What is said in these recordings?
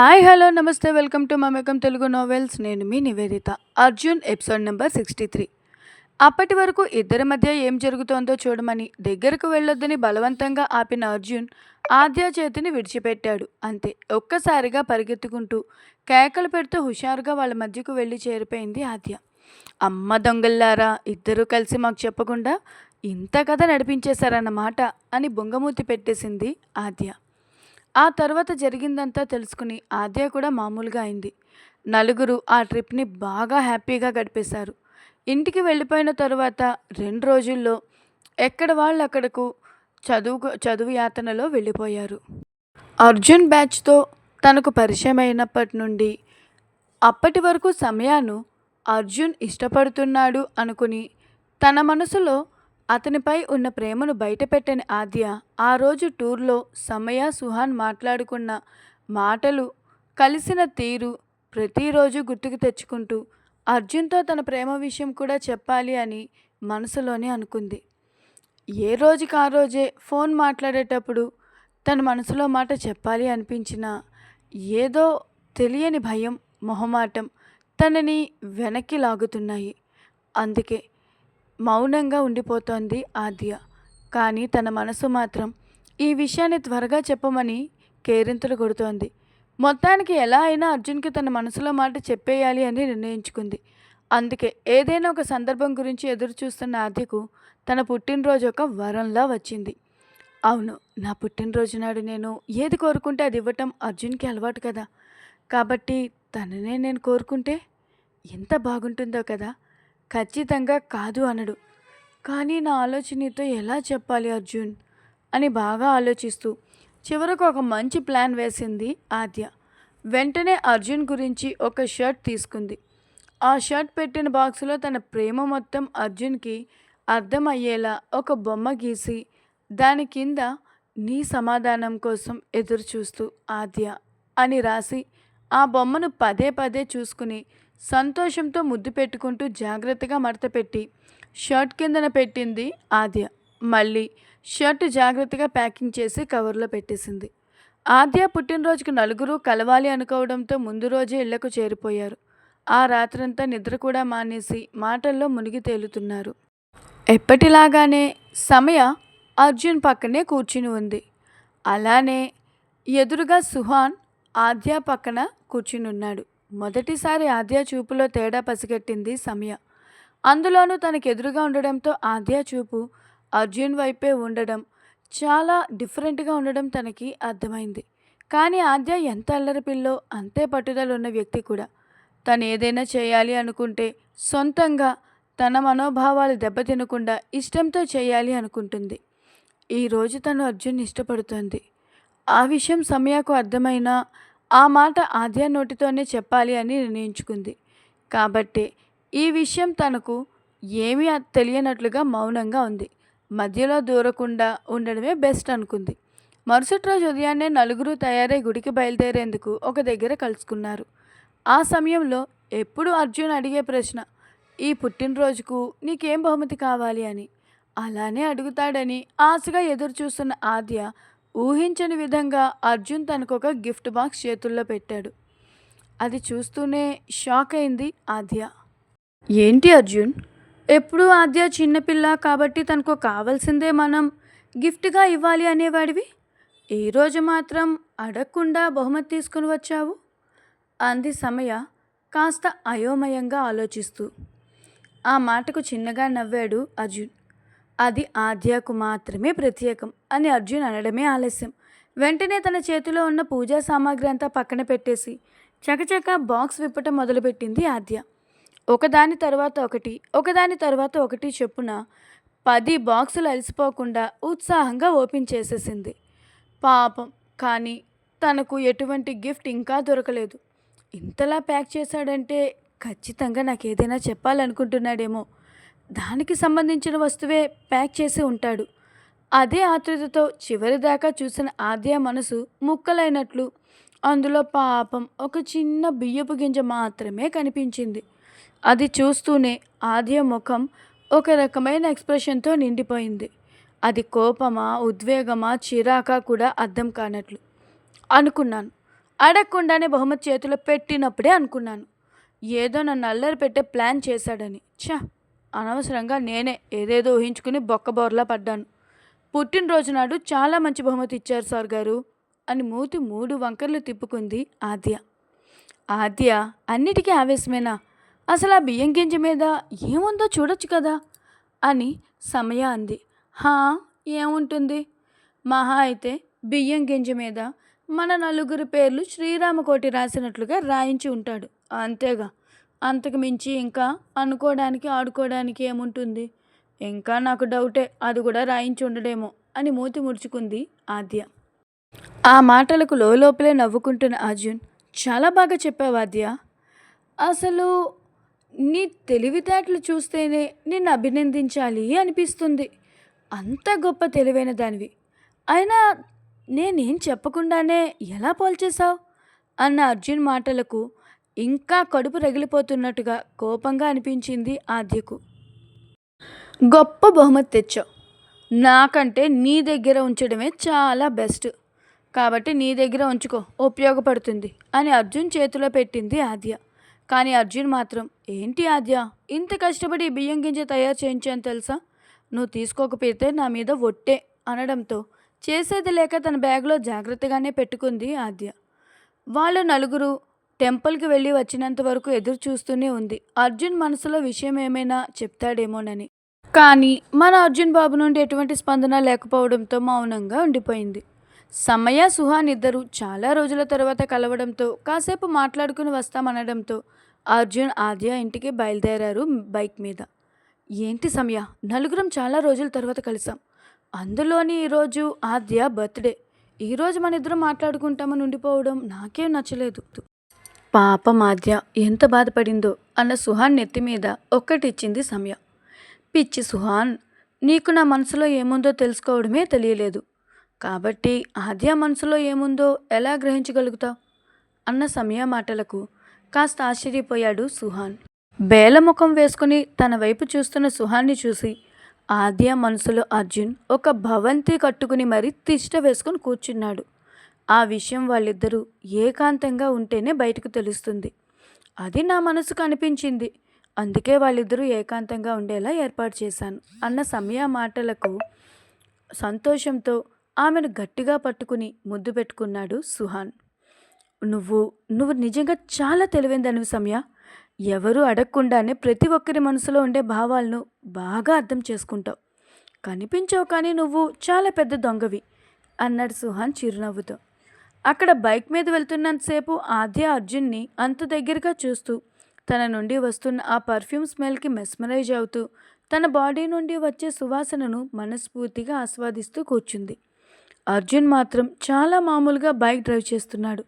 Hi hello నమస్తే welcome to Mamekam Telugu novels నేను మీ Niveditha Arjun episode number sixty three అప్పటి వరకు ఇద్దరి మధ్య ఏం జరుగుతోందో చూడమని దగ్గరకు వెళ్ళొద్దని బలవంతంగా ఆపిన అర్జున్ ఆద్య చేతిని విడిచిపెట్టాడు. అంతే ఒక్కసారిగా పరిగెత్తుకుంటూ కేకలు పెడుతూ హుషారుగా వాళ్ళ మధ్యకు వెళ్ళి చేరిపోయింది ఆద్య. అమ్మ దొంగల్లారా ఇద్దరూ కలిసి మాకు చెప్పకుండా ఇంత కథ నడిపించేశారన్నమాట అని బొంగమూతి పెట్టేసింది ఆద్య. ఆ తర్వాత జరిగిందంతా తెలుసుకుని ఆద్య కూడా మామూలుగా అయింది. నలుగురు ఆ ట్రిప్ని బాగా హ్యాపీగా గడిపేశారు. ఇంటికి వెళ్ళిపోయిన తర్వాత రెండు రోజుల్లో ఎక్కడ వాళ్ళు అక్కడకు చదువు చదువు యాతనలో వెళ్ళిపోయారు. అర్జున్ బ్యాచ్తో తనకు పరిచయం అయినప్పటి నుండి అప్పటి వరకు సమయాను అర్జున్ ఇష్టపడుతున్నాడు అనుకుని తన మనసులో అతనిపై ఉన్న ప్రేమను బయటపెట్టని ఆద్య ఆ రోజు టూర్లో సమయ సుహాన్ మాట్లాడుకున్న మాటలు కలిసిన తీరు ప్రతిరోజు గుర్తుకు తెచ్చుకుంటూ అర్జున్తో తన ప్రేమ విషయం కూడా చెప్పాలి అని మనసులోనే అనుకుంది. ఏ రోజుకి ఆ రోజే ఫోన్ మాట్లాడేటప్పుడు తన మనసులో మాట చెప్పాలి అనిపించినా ఏదో తెలియని భయం మొహమాటం తనని వెనక్కి లాగుతున్నాయి. అందుకే మౌనంగా ఉండిపోతోంది ఆద్య. కానీ తన మనసు మాత్రం ఈ విషయాన్ని త్వరగా చెప్పమని కేరింతలు కొడుతోంది. మొత్తానికి ఎలా అయినా అర్జున్కి తన మనసులో మాట చెప్పేయాలి అని నిర్ణయించుకుంది. అందుకే ఏదైనా ఒక సందర్భం గురించి ఎదురు చూస్తున్న ఆద్యకు తన పుట్టినరోజు ఒక వరంలా వచ్చింది. అవును నా పుట్టినరోజు నాడు నేను ఏది కోరుకుంటే అది ఇవ్వటం అర్జున్కి అలవాటు కదా. కాబట్టి తననే నేను కోరుకుంటే ఎంత బాగుంటుందో కదా. ఖచ్చితంగా కాదు అనడు. కానీ నా ఆలోచనతో ఎలా చెప్పాలి అర్జున్? అని బాగా ఆలోచిస్తూ చివరకు ఒక మంచి ప్లాన్ వేసింది ఆద్య. వెంటనే అర్జున్ గురించి ఒక షర్ట్ తీసుకుంది. ఆ షర్ట్ పెట్టిన బాక్సులో తన ప్రేమ మొత్తం అర్జున్కి అర్థమయ్యేలా ఒక బొమ్మ గీసి దాని కింద నీ సమాధానం కోసం ఎదురు చూస్తూ ఆద్య అని రాసి ఆ బొమ్మను పదే పదే చూసుకుని సంతోషంతో ముద్దు పెట్టుకుంటూ జాగ్రత్తగా మడతపెట్టి షర్ట్ కిందన పెట్టింది ఆద్య. మళ్ళీ షర్ట్ జాగ్రత్తగా ప్యాకింగ్ చేసి కవర్లో పెట్టేసింది. ఆద్య పుట్టినరోజుకి నలుగురు కలవాలి అనుకోవడంతో ముందు రోజే ఇళ్ళకు చేరిపోయారు. ఆ రాత్రంతా నిద్ర కూడా మానేసి మాటల్లో మునిగి తేలుతున్నారు. ఎప్పటిలాగానే సమయ అర్జున్ పక్కనే కూర్చుని ఉంది. అలానే ఎదురుగా సుహాన్ ఆద్య పక్కన కూర్చుని ఉన్నాడు. మొదటిసారి ఆద్య చూపులో తేడా పసిగట్టింది సమయ. అందులోనూ తనకు ఎదురుగా ఉండడంతో ఆద్య చూపు అర్జున్ వైపే ఉండడం చాలా డిఫరెంట్గా ఉండడం తనకి అర్థమైంది. కానీ ఆద్య ఎంత అల్లరి పిల్లో అంతే పట్టుదల ఉన్న వ్యక్తి కూడా. తను ఏదైనా చేయాలి అనుకుంటే సొంతంగా తన మనోభావాలు దెబ్బతినకుండా ఇష్టంతో చేయాలి అనుకుంటుంది. ఈరోజు తను అర్జున్ ఇష్టపడుతోంది. ఆ విషయం సమయకు అర్థమైనా ఆ మాట ఆద్య నోటితోనే చెప్పాలి అని నిర్ణయించుకుంది. కాబట్టి ఈ విషయం తనకు ఏమీ తెలియనట్లుగా మౌనంగా ఉంది. మధ్యలో దూరకుండా ఉండడమే బెస్ట్ అనుకుంది. మరుసటి రోజు ఉదయాన్నే నలుగురు తయారై గుడికి బయలుదేరేందుకు ఒక దగ్గర కలుసుకున్నారు. ఆ సమయంలో ఎప్పుడు అర్జున్ అడిగే ప్రశ్న ఈ పుట్టినరోజుకు నీకేం బహుమతి కావాలి? అని. అలానే అడుగుతాడని ఆశగా ఎదురు చూస్తున్న ఆద్య ఊహించని విధంగా అర్జున్ తనకు ఒక గిఫ్ట్ బాక్స్ చేతుల్లో పెట్టాడు. అది చూస్తూనే షాక్ అయింది ఆద్య. ఏంటి అర్జున్? ఎప్పుడు ఆద్య చిన్నపిల్ల కాబట్టి తనకు కావాల్సిందే మనం గిఫ్ట్గా ఇవ్వాలి అనేవాడివి? ఈ రోజు మాత్రం అడగకుండా బహుమతి తీసుకుని వచ్చావు? అంది సమయ కాస్త అయోమయంగా ఆలోచిస్తూ. ఆ మాటకు చిన్నగా నవ్వాడు అర్జున్. అది ఆద్యకు మాత్రమే ప్రత్యేకం అని అర్జున్ అనడమే ఆలస్యం. వెంటనే తన చేతిలో ఉన్న పూజా సామాగ్రి అంతా పక్కన పెట్టేసి చకచక బాక్స్ విప్పటం మొదలుపెట్టింది ఆద్య. ఒకదాని తర్వాత ఒకటి ఒకదాని తర్వాత ఒకటి చెప్పున పది బాక్సులు అలసిపోకుండా ఉత్సాహంగా ఓపెన్ చేసేసింది. పాపం కానీ తనకు ఎటువంటి గిఫ్ట్ ఇంకా దొరకలేదు. ఇంతలా ప్యాక్ చేశాడంటే ఖచ్చితంగా నాకు ఏదైనా చెప్పాలనుకుంటున్నాడేమో. దానికి సంబంధించిన వస్తువే ప్యాక్ చేసి ఉంటాడు. అదే ఆతృతతో చివరిదాకా చూసిన ఆద్య మనసు ముక్కలైనట్లు. అందులో పాపం ఒక చిన్న బియ్యపు గింజ మాత్రమే కనిపించింది. అది చూస్తూనే ఆద్య ముఖం ఒక రకమైన ఎక్స్ప్రెషన్తో నిండిపోయింది. అది కోపమా ఉద్వేగమా చిరాకా కూడా అర్థం కానట్లు. అనుకున్నాను. అడగకుండానే బహుమతి చేతిలో పెట్టినప్పుడే అనుకున్నాను. ఏదో నన్ను అల్లరి పెట్టే ప్లాన్ చేశాడని. ఛా! అనవసరంగా నేనే ఏదేదో ఊహించుకుని బొక్కబోర్లా పడ్డాను. పుట్టినరోజు నాడు చాలా మంచి బహుమతి ఇచ్చారు సార్ గారు అని మూతి మూడు వంకర్లు తిప్పుకుంది ఆద్య. ఆద్య అన్నిటికీ ఆవేశమేనా? అసలు ఆ బియ్యం గింజ మీద ఏముందో చూడొచ్చు కదా అని సమయ అంది. హా ఏముంటుంది? మహా అయితే బియ్యం గింజ మీద మన నలుగురి పేర్లు శ్రీరామకోటి రాసినట్లుగా రాయించి ఉంటాడు. అంతేగా. అంతకు మించి ఇంకా అనుకోవడానికి ఆడుకోవడానికి ఏముంటుంది? ఇంకా నాకు డౌటే. అది కూడా రాయించి ఉండడేమో అని మూతి ముడుచుకుంది ఆద్య. ఆ మాటలకు లోపలే నవ్వుకుంటున్న అర్జున్. చాలా బాగా చెప్పావు ఆద్య. అసలు నీ తెలివితేటలు చూస్తేనే నిన్ను అభినందించాలి అనిపిస్తుంది. అంత గొప్ప తెలివైన దానివి. అయినా నేనేం చెప్పకుండానే ఎలా పోల్చేశావు? అన్న అర్జున్ మాటలకు ఇంకా కడుపు రగిలిపోతున్నట్టుగా కోపంగా అనిపించింది ఆద్యకు. గొప్ప బహుమతి తెచ్చావు. నాకంటే నీ దగ్గర ఉంచడమే చాలా బెస్ట్. కాబట్టి నీ దగ్గర ఉంచుకో ఉపయోగపడుతుంది అని అర్జున్ చేతిలో పెట్టింది ఆద్య. కానీ అర్జున్ మాత్రం ఏంటి ఆద్య ఇంత కష్టపడి బియ్యం గింజ తయారు చేయించాను తెలుసా? నువ్వు తీసుకోకపోతే నా మీద ఒట్టే అనడంతో చేసేది లేక తన బ్యాగ్లో జాగ్రత్తగానే పెట్టుకుంది ఆద్య. వాళ్ళు నలుగురు టెంపుల్కి వెళ్ళి వచ్చినంత వరకు ఎదురు చూస్తూనే ఉంది. అర్జున్ మనసులో విషయం ఏమైనా చెప్తాడేమోనని. కానీ మన అర్జున్ బాబు నుండి ఎటువంటి స్పందన లేకపోవడంతో మౌనంగా ఉండిపోయింది. సమయ సుహాన్ ఇద్దరు చాలా రోజుల తర్వాత కలవడంతో కాసేపు మాట్లాడుకుని వస్తామనడంతో అర్జున్ ఆద్య ఇంటికి బయలుదేరారు బైక్ మీద. ఏంటి సమయ నలుగురం చాలా రోజుల తర్వాత కలిసాం. అందులోని ఈరోజు ఆద్య బర్త్డే. ఈరోజు మన ఇద్దరం మాట్లాడుకుంటామని ఉండిపోవడం నాకేం నచ్చలేదు. పాప మాద్య ఎంత బాధపడిందో అన్న సుహాన్ నెత్తి మీద ఒక్కటిచ్చింది సమయ. పిచ్చి సుహాన్ నీకు నా మనసులో ఏముందో తెలుసుకోవడమే తెలియలేదు. కాబట్టి ఆద్య మనసులో ఏముందో ఎలా గ్రహించగలుగుతావు? అన్న సమయ మాటలకు కాస్త ఆశ్చర్యపోయాడు సుహాన్. బేలముఖం వేసుకుని తన వైపు చూస్తున్న సుహాన్ని చూసి ఆద్య మనసులో అర్జున్ ఒక భవంతి కట్టుకుని మరీ తిష్ట వేసుకుని కూర్చున్నాడు. ఆ విషయం వాళ్ళిద్దరూ ఏకాంతంగా ఉంటేనే బయటకు తెలుస్తుంది. అది నా మనసుకు అనిపించింది. అందుకే వాళ్ళిద్దరూ ఏకాంతంగా ఉండేలా ఏర్పాటు చేశాను. అన్న సమయ మాటలకు సంతోషంతో ఆమెను గట్టిగా పట్టుకుని ముద్దు పెట్టుకున్నాడు సుహాన్. నువ్వు నువ్వు నిజంగా చాలా తెలివైందనివి సమయ. ఎవరు అడగకుండానే ప్రతి ఒక్కరి మనసులో ఉండే భావాలను బాగా అర్థం చేసుకుంటావు. కనిపించవు కానీ నువ్వు చాలా పెద్ద దొంగవి అన్నాడు సుహాన్ చిరునవ్వుతో. అక్కడ బైక్ మీద వెళ్తున్నంతసేపు ఆద్య అర్జున్ని అంత దగ్గరగా చూస్తూ తన నుండి వస్తున్న ఆ పర్ఫ్యూమ్ స్మెల్కి మెస్మరైజ్ అవుతూ తన బాడీ నుండి వచ్చే సువాసనను మనస్ఫూర్తిగా ఆస్వాదిస్తూ కూర్చుంది. అర్జున్ మాత్రం చాలా మామూలుగా బైక్ డ్రైవ్ చేస్తున్నాడు.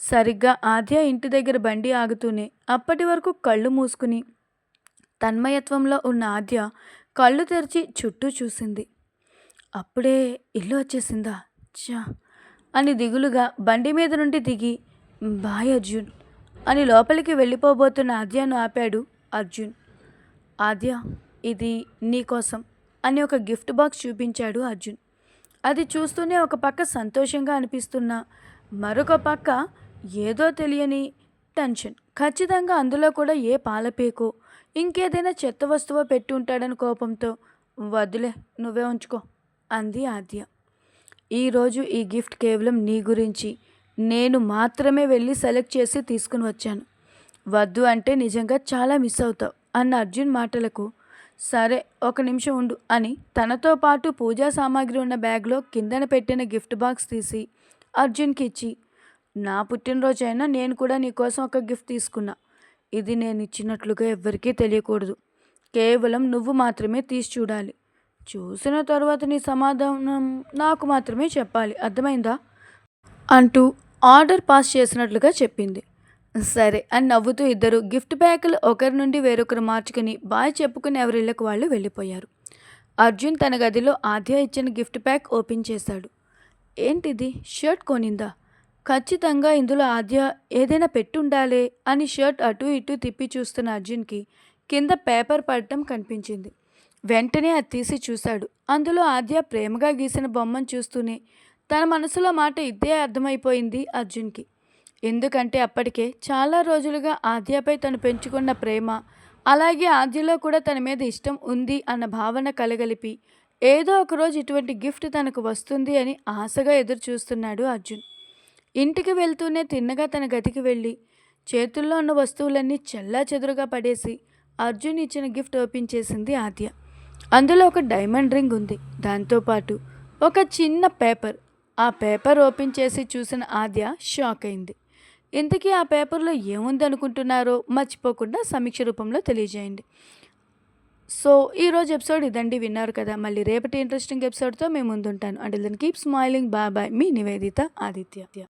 సరిగ్గా ఆద్య ఇంటి దగ్గర బండి ఆగుతూనే అప్పటి వరకు కళ్ళు మూసుకుని తన్మయత్వంలో ఉన్న ఆద్య కళ్ళు తెరిచి చుట్టూ చూసింది. అప్పుడే ఇల్లు వచ్చేసిందా? చా అని దిగులుగా బండి మీద నుండి దిగి బాయ్ అర్జున్ అని లోపలికి వెళ్ళిపోబోతున్న ఆద్యను ఆపాడు. అర్జున్ ఆద్య ఇది నీకోసం అని ఒక గిఫ్ట్ బాక్స్ చూపించాడు అర్జున్. అది చూస్తూనే ఒక పక్క సంతోషంగా అనిపిస్తున్న మరొక పక్క ఏదో తెలియని టెన్షన్. ఖచ్చితంగా అందులో కూడా ఏ పాలపేకో ఇంకేదైనా చెత్త వస్తువు పెట్టి ఉంటాడని కోపంతో వదిలే నువ్వే ఉంచుకో అంది ఆద్య. ఈరోజు ఈ గిఫ్ట్ కేవలం నీ గురించి. నేను మాత్రమే వెళ్ళి సెలెక్ట్ చేసి తీసుకుని వచ్చాను. వద్దు అంటే నిజంగా చాలా మిస్ అవుతావు అన్న అర్జున్ మాటలకు. సరే ఒక నిమిషం ఉండు అని తనతో పాటు పూజా సామాగ్రి ఉన్న బ్యాగ్లో కిందన పెట్టిన గిఫ్ట్ బాక్స్ తీసి అర్జున్కి ఇచ్చి నా పుట్టినరోజైనా నేను కూడా నీకోసం ఒక గిఫ్ట్ తీసుకున్నా. ఇది నేను ఇచ్చినట్లుగా ఎవ్వరికీ తెలియకూడదు. కేవలం నువ్వు మాత్రమే తీసి చూడాలి. చూసిన తర్వాత నీ సమాధానం నాకు మాత్రమే చెప్పాలి. అర్థమైందా? అంటూ ఆర్డర్ పాస్ చేసినట్లుగా చెప్పింది. సరే అని నవ్వుతూ ఇద్దరు గిఫ్ట్ బ్యాగులు ఒకరి నుండి వేరొకరు మార్చుకుని బాయ్ చెప్పుకుని ఎవరిళ్ళకు వాళ్ళు వెళ్ళిపోయారు. అర్జున్ తన గదిలో ఆద్య ఇచ్చిన గిఫ్ట్ ప్యాక్ ఓపెన్ చేశాడు. ఏంటిది? షర్ట్ కొనిందా? ఖచ్చితంగా ఇందులో ఆద్య ఏదైనా పెట్టుండాలే అని షర్ట్ అటు ఇటు తిప్పి చూస్తున్న అర్జున్కి కింద పేపర్ పడటం కనిపించింది. వెంటనే అది తీసి చూశాడు. అందులో ఆద్య ప్రేమగా గీసిన బొమ్మను చూస్తూనే తన మనసులో మాట ఇదే అర్థమైపోయింది అర్జున్కి. ఎందుకంటే అప్పటికే చాలా రోజులుగా ఆద్యపై తను పెంచుకున్న ప్రేమ అలాగే ఆద్యలో కూడా తన మీద ఇష్టం ఉంది అన్న భావన కలగలిపి ఏదో ఒకరోజు ఇటువంటి గిఫ్ట్ తనకు వస్తుంది అని ఆశగా ఎదురు చూస్తున్నాడు అర్జున్. ఇంటికి వెళ్తూనే తిన్నగా తన గదికి వెళ్ళి చేతుల్లో ఉన్న వస్తువులన్నీ చెల్లా చెదురుగా పడేసి అర్జున్ ఇచ్చిన గిఫ్ట్ ఓపెన్ చేసింది ఆద్య. అందులో ఒక డైమండ్ రింగ్ ఉంది. దాంతోపాటు ఒక చిన్న పేపర్. ఆ పేపర్ ఓపెన్ చేసి చూసిన ఆద్య షాక్ అయింది. ఇంతకీ ఆ పేపర్లో ఏముంది అనుకుంటున్నారో మర్చిపోకుండా సమీక్ష రూపంలో తెలియజేయండి. సో ఈరోజు ఎపిసోడ్ ఇదండి. విన్నారు కదా. మళ్ళీ రేపటి ఇంట్రెస్టింగ్ ఎపిసోడ్తో మేము ముందుంటాను. అంటే then keep smiling. Bye bye. మీ నివేదిత ఆదిత్య.